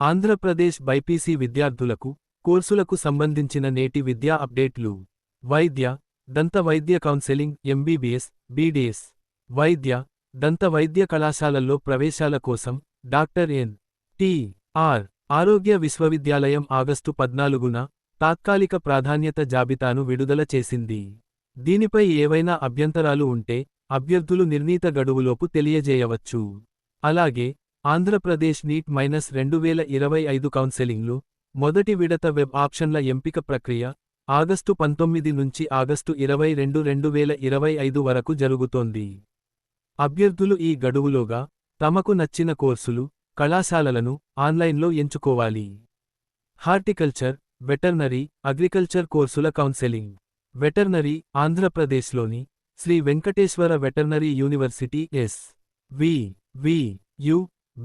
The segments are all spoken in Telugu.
ఆంధ్రప్రదేశ్ బైపీసీ విద్యార్థులకు కోర్సులకు సంబంధించిన నేటి విద్యా అప్డేట్లు. వైద్య దంత వైద్య కౌన్సెలింగ్ ఎంబీబీఎస్ బీడీఎస్. వైద్య దంత వైద్య కళాశాలల్లో ప్రవేశాల కోసం డాక్టర్ ఎన్. టి. ఆర్. ఆరోగ్య విశ్వవిద్యాలయం ఆగస్టు పద్నాలుగున తాత్కాలిక ప్రాధాన్యత జాబితాను విడుదల చేసింది. దీనిపై ఏవైనా అభ్యంతరాలు ఉంటే అభ్యర్థులు నిర్ణీత గడువులోపు తెలియజేయవచ్చు. అలాగే ఆంధ్రప్రదేశ్ నీట్ మైనస్ రెండు వేల ఇరవై ఐదు కౌన్సెలింగ్లు మొదటి విడత వెబ్ ఆప్షన్ల ఎంపిక ప్రక్రియ ఆగస్టు పంతొమ్మిది నుంచి ఆగస్టు ఇరవై రెండు రెండు వేల ఇరవై ఐదు వరకు జరుగుతోంది. అభ్యర్థులు ఈ గడువులోగా తమకు నచ్చిన కోర్సులు కళాశాలలను ఆన్లైన్లో ఎంచుకోవాలి. హార్టికల్చర్ వెటర్నరీ అగ్రికల్చర్ కోర్సుల కౌన్సెలింగ్. వెటర్నరీ ఆంధ్రప్రదేశ్లోని Sri Venkateswara veterinary university S V V U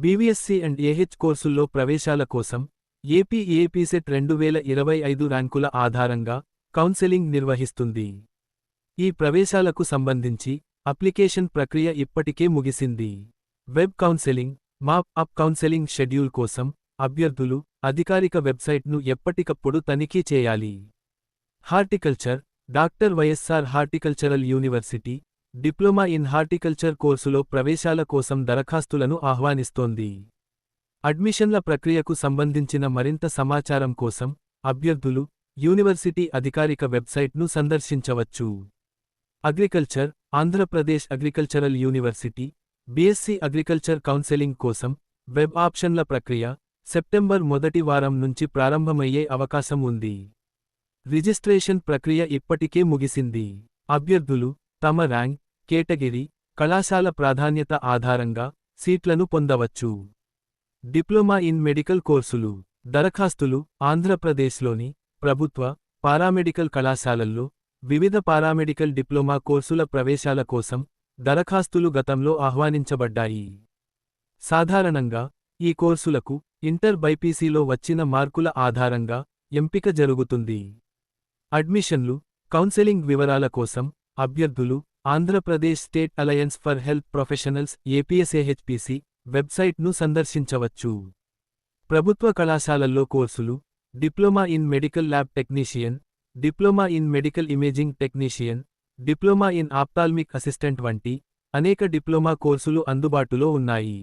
BVSc and AH కోర్సుల్లో ప్రవేశాల కోసం ఏపీ ఏపీసెట్ రెండు వేల ఇరవై ఐదు ర్యాంకుల ఆధారంగా కౌన్సెలింగ్ నిర్వహిస్తుంది. ఈ ప్రవేశాలకు సంబంధించి అప్లికేషన్ ప్రక్రియ ఇప్పటికే ముగిసింది. Web counselling mop up counselling schedule కోసం అభ్యర్థులు అధికారిక వెబ్సైట్ను ఎప్పటికప్పుడు తనిఖీ చేయాలి. Horticulture doctor YSR horticultural university diploma in horticulture కోర్సులో ప్రవేశాల కోసం దరఖాస్తులను ఆహ్వానిస్తోంది. అడ్మిషన్ల ప్రక్రియకు సంబంధించిన మరింత సమాచారం కోసం అభ్యర్థులు యూనివర్సిటీ అధికారిక వెబ్సైట్ను సందర్శించవచ్చు. Agriculture Andhra Pradesh agricultural university BSc agriculture counselling కోసం వెబ్ ఆప్షన్ల ప్రక్రియ సెప్టెంబర్ మొదటి వారం నుంచి ప్రారంభమయ్యే అవకాశం ఉంది. రిజిస్ట్రేషన్ ప్రక్రియ ఇప్పటికే ముగిసింది. అభ్యర్థులు తమ ర్యాంక్ కేటగిరీ కళాశాల ప్రాధాన్యత ఆధారంగా సీట్లను పొందవచ్చు. డిప్లొమా ఇన్ మెడికల్ కోర్సులు దరఖాస్తులు ఆంధ్రప్రదేశ్లోని ప్రభుత్వ పారామెడికల్ కళాశాలల్లో వివిధ పారామెడికల్ డిప్లొమా కోర్సుల ప్రవేశాల కోసం దరఖాస్తులు గతంలో ఆహ్వానించబడ్డాయి. సాధారణంగా ఈ కోర్సులకు ఇంటర్ బైపీసీలో వచ్చిన మార్కుల ఆధారంగా ఎంపిక జరుగుతుంది. అడ్మిషన్లు కౌన్సెలింగ్ వివరాల కోసం అభ్యర్థులు Andhra Pradesh state alliance for health professionals APSAHPC వెబ్సైట్ను సందర్శించవచ్చు. ప్రభుత్వ కళాశాలల్లో కోర్సులు diploma in medical lab technician diploma in medical imaging technician diploma in ophthalmic assistant వంటి అనేక డిప్లొమా కోర్సులు అందుబాటులో ఉన్నాయి.